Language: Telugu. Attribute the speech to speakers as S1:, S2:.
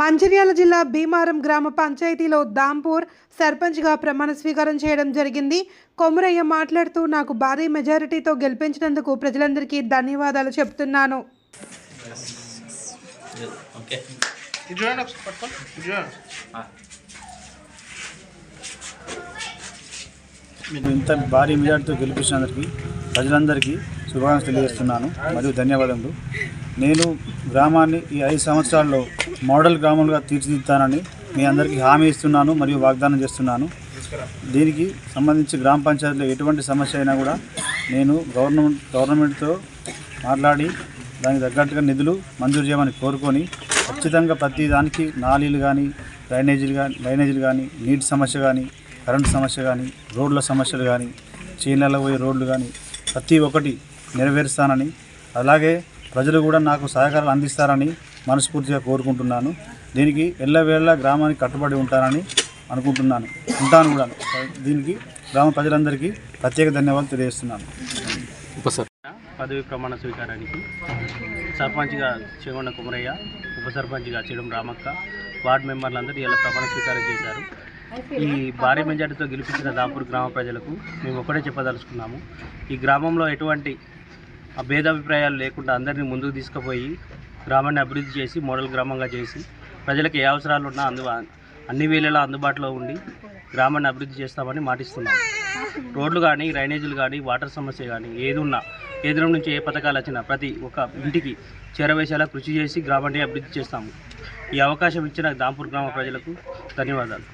S1: మంచిర్యాల జిల్లా భీమారం గ్రామ పంచాయతీలో దాంపూర్ సర్పంచ్గా ప్రమాణ స్వీకారం చేయడం జరిగింది. కొమురయ్య మాట్లాడుతూ నాకు భారీ మెజారిటీతో గెలిపించినందుకు ప్రజలందరికీ ధన్యవాదాలు చెప్తున్నాను.
S2: ఇంత భారీ మెజార్టీతో గెలిపించినందరికీ ప్రజలందరికీ శుభాకాంక్షలు తెలియజేస్తున్నాను. మరియు ధన్యవాదములు. నేను గ్రామాన్ని ఈ ఐదు సంవత్సరాల్లో మోడల్ గ్రామంగా తీర్చిదిద్దుతానని మీ అందరికీ హామీ ఇస్తున్నాను మరియు వాగ్దానం చేస్తున్నాను. దీనికి సంబంధించి గ్రామ పంచాయతీలో ఎటువంటి సమస్య అయినా కూడా నేను గవర్నమెంట్ గవర్నమెంట్తో మాట్లాడి దానికి తగ్గట్టుగా నిధులు మంజూరు చేయమని కోరుకొని ఖచ్చితంగా ప్రతి దానికి నాలీలు కానీ డ్రైనేజీలు కానీ డ్రైనేజీలు కానీ నీటి సమస్య కానీ కరెంటు సమస్య కానీ రోడ్ల సమస్యలు కానీ చీనల పోయే రోడ్లు కానీ ప్రతి ఒక్కటి నెరవేరుస్తానని అలాగే ప్రజలు కూడా నాకు సహకారాలు అందిస్తారని మనస్ఫూర్తిగా కోరుకుంటున్నాను. దీనికి ఎల్లవేళ గ్రామానికి కట్టుబడి ఉంటానని అనుకుంటున్నాను. ఉంటాను కూడా. దీనికి గ్రామ ప్రజలందరికీ ప్రత్యేక ధన్యవాదాలు తెలియజేస్తున్నాను.
S3: పదవి ప్రమాణ స్వీకారానికి సర్పంచ్గా చేగొండ కుమరయ్య ఉప సర్పంచ్గా చెడం రామక్క వార్డు మెంబర్లందరూ ఇలా ప్రమాణ స్వీకారం చేశారు. ఈ భారీ మెజార్టీతో గెలిపించిన దాపూర్ గ్రామ ప్రజలకు మేము ఒకటే చెప్పదలుచుకున్నాము. ఈ గ్రామంలో ఎటువంటి ఆ భేదాభిప్రాయాలు లేకుండా అందరినీ ముందుకు తీసుకుపోయి గ్రామాన్ని అభివృద్ధి చేసి మోడల్ గ్రామంగా చేసి ప్రజలకు ఏ అవసరాలు ఉన్నా అందు అన్ని వేళలా అందుబాటులో ఉండి గ్రామాన్ని అభివృద్ధి చేస్తామని మాటిస్తున్నాం. రోడ్లు కానీ డ్రైనేజీలు కానీ వాటర్ సమస్య కానీ ఏది ఉన్నా కేంద్రం నుంచి ఏ పథకాలు వచ్చినా ప్రతి ఒక్క ఇంటికి చేరవేసేలా కృషి చేసి గ్రామాన్ని అభివృద్ధి చేస్తాము. ఈ అవకాశం ఇచ్చిన దాంపూర్ గ్రామ ప్రజలకు ధన్యవాదాలు.